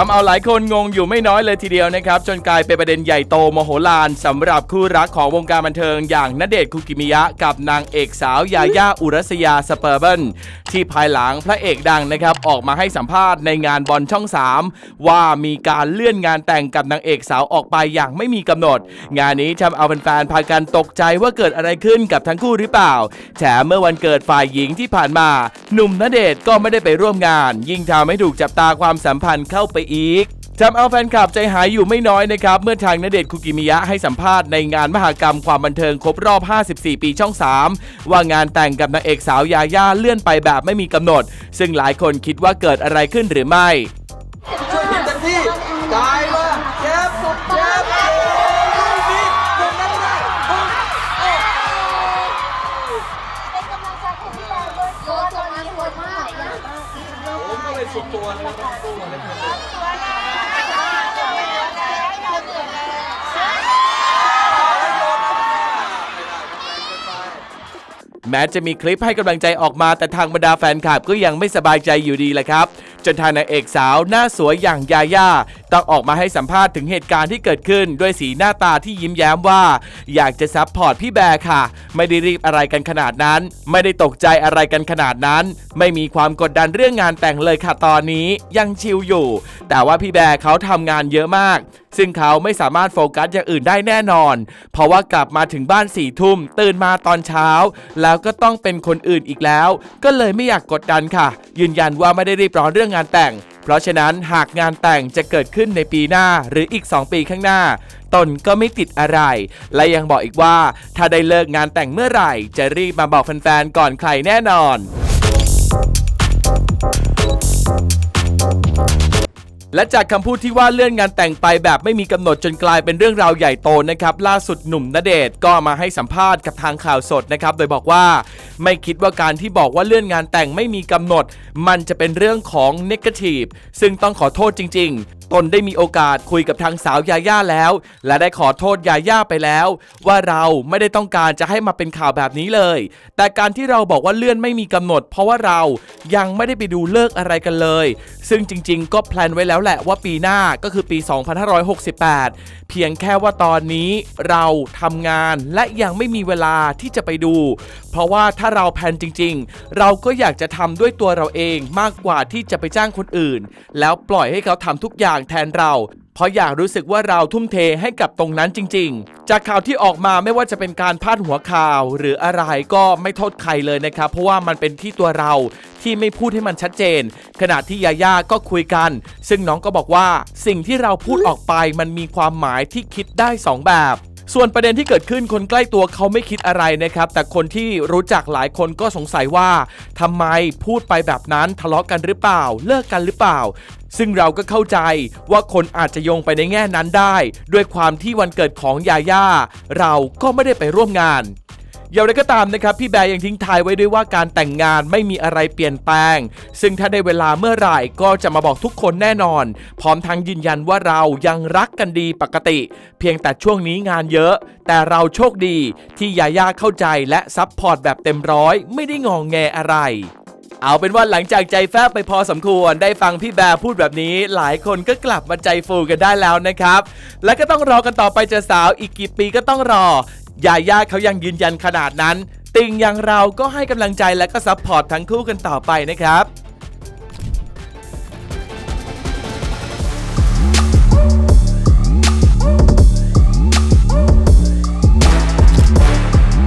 ทำเอาหลายคนงงอยู่ไม่น้อยเลยทีเดียวนะครับ จนกลายเป็นประเด็นใหญ่โตโมโหลานสำหรับคู่รักของวงการบันเทิงอย่างณเดชน์คุกิมิยะ กับนางเอกสาวยาย่าอุรัสยาสเปอร์เบิลที่ภายหลังพระเอกดังนะครับ ออกมาให้สัมภาษณ์ในงานบอลช่อง 3 ว่ามีการเลื่อนงานแต่งกับนางเอกสาวออกไปอย่างไม่มีกำหนด งานนี้ทำเอาแฟนๆพากันตกใจว่าเกิดอะไรขึ้นกับทั้งคู่หรือเปล่าแถมเมื่อวันเกิดฝ่ายหญิงที่ผ่านมา หนุ่มณเดชน์ก็ไม่ได้ไปร่วมงาน ยิ่งทำให้ถูกจับตาความสัมพันธ์เข้าไปอีกทำเอาแฟนคลับใจหายอยู่ไม่น้อยนะครับ เมื่อทางนเดชคุกิมิยะให้สัมภาษณ์ในงานมหกรรมความบันเทิงครบรอบ 54 ปีช่อง 3 ว่างานแต่งกับนางเอกสาวยาย่าเลื่อนไปแบบไม่มีกำหนด ซึ่งหลายคนคิดว่าเกิดอะไรขึ้นหรือไม่ ผมก็เลยสุดตัวนะครับสู้มาเลยแม้จะมีคลิปให้กำลังใจออกมาแต่ทางบรรดาแฟนคลับก็ยังไม่สบายใจอยู่ดีแหละครับจนทางนางเอกสาวหน้าสวยอย่างยาย่าต้องออกมาให้สัมภาษณ์ถึงเหตุการณ์ที่เกิดขึ้น ด้วยสีหน้าตาที่ยิ้มแย้มว่า อยากจะซัพพอร์ตพี่แบร์ค่ะ ไม่ได้รีบอะไรกันขนาดนั้น ไม่ได้ตกใจอะไรกันขนาดนั้น ไม่มีความกดดันเรื่องงานแต่งเลยค่ะตอนนี้ยังชิลอยู่ แต่ว่าพี่แบร์เขาทำงานเยอะมาก ซึ่งเขาไม่สามารถโฟกัสอย่างอื่นได้แน่นอน เพราะว่ากลับมาถึงบ้านสี่ทุ่มตื่นมาตอนเช้า แล้วก็ต้องเป็นคนอื่นอีกแล้ว ก็เลยไม่อยากกดดันค่ะ ยืนยันว่าไม่ได้รีบร้อนเรื่องงานแต่ง เพราะฉะนั้นหากงานแต่งจะเกิดขึ้นในปีหน้าหรืออีก 2 ปีข้างหน้า ตนก็ไม่ติดอะไร และยังบอกอีกว่า ถ้าได้เลิกงานแต่งเมื่อไหร่ จะรีบมาบอกแฟนๆก่อนใครแน่นอนและจากคำพูดที่ว่าเลื่อนงานแต่งไปแบบไม่มีกำหนดจนกลายเป็นเรื่องราวใหญ่โตนะครับล่าสุดหนุ่มณเดชน์ก็มาให้สัมภาษณ์กับทางข่าวสดนะครับโดยบอกว่า ไม่คิดว่าการที่บอกว่าเลื่อนงานแต่งไม่มีกำหนด มันจะเป็นเรื่องของเนกาทีฟซึ่งต้องขอโทษจริง ตนได้มีโอกาสคุยกับทางสาวยาย่าแล้ว และได้ขอโทษยาย่าไปแล้ว ว่าเราไม่ได้ต้องการจะให้มาเป็นข่าวแบบนี้เลย แต่การที่เราบอกว่าเลื่อนไม่มีกำหนด เพราะว่าเรายังไม่ได้ไปดูเลิกอะไรกันเลย ซึ่งจริง ๆ ก็แพลนไว้แล้วแหละว่าปีหน้าก็คือปี 2568 เพียงแค่ว่าตอนนี้เราทำงานและยังไม่มีเวลาที่จะไปดู เพราะว่าถ้าเราแพลนจริง ๆ เราก็อยากจะทำด้วยตัวเราเองมากกว่าที่จะไปจ้างคนอื่น แล้วปล่อยให้เขาทำทุกอย่างแทนเรา เพราะอยากรู้สึกว่าเราทุ่มเทให้กับตรงนั้นจริง ๆ จากข่าวที่ออกมาไม่ว่าจะเป็นการพาดหัวข่าว หรืออะไรก็ไม่โทษใครเลยนะครับ เพราะว่ามันเป็นที่ตัวเราที่ไม่พูดให้มันชัดเจน ขณะที่ยาย่าก็คุยกัน ซึ่งน้องก็บอกว่าสิ่งที่เราพูดออกไปมันมีความหมายที่คิดได้สองแบบ ส่วนประเด็นที่เกิดขึ้นคนใกล้ตัวเขาไม่คิดอะไรนะครับ แต่คนที่รู้จักหลายคนก็สงสัยว่าทำไมพูดไปแบบนั้นทะเลาะกันหรือเปล่า เลิกกันหรือเปล่า ซึ่งเราก็เข้าใจว่าคนอาจจะโยงไปในแง่นั้นได้ ด้วยความที่วันเกิดของยาย่าเราก็ไม่ได้ไปร่วมงาน อย่างไรก็ตามนะครับพี่แบร์ยังทิ้งท้ายไว้ด้วยว่าการแต่งงานไม่มีอะไรเปลี่ยนแปลง ซึ่งถ้าได้เวลาเมื่อไหร่ก็จะมาบอกทุกคนแน่นอน พร้อมทั้งยืนยันว่าเรายังรักกันดีปกติ เพียงแต่ช่วงนี้งานเยอะ แต่เราโชคดีที่ยาย่าเข้าใจและซัพพอร์ตแบบเต็มร้อย ไม่ได้งองแงอะไรเอาเป็นว่าหลังจากใจแฟบไปพอสมควร ได้ฟังพี่แบร์พูดแบบนี้ หลายคนก็กลับมาใจฟูกันได้แล้วนะครับ และก็ต้องรอกันต่อไปจะสาวอีกกี่ปีก็ต้องรอ ยาย่าเขายังยืนยันขนาดนั้น ติงอย่างเราก็ให้กำลังใจและก็ซัพพอร์ตทั้งคู่กันต่อไปนะครับ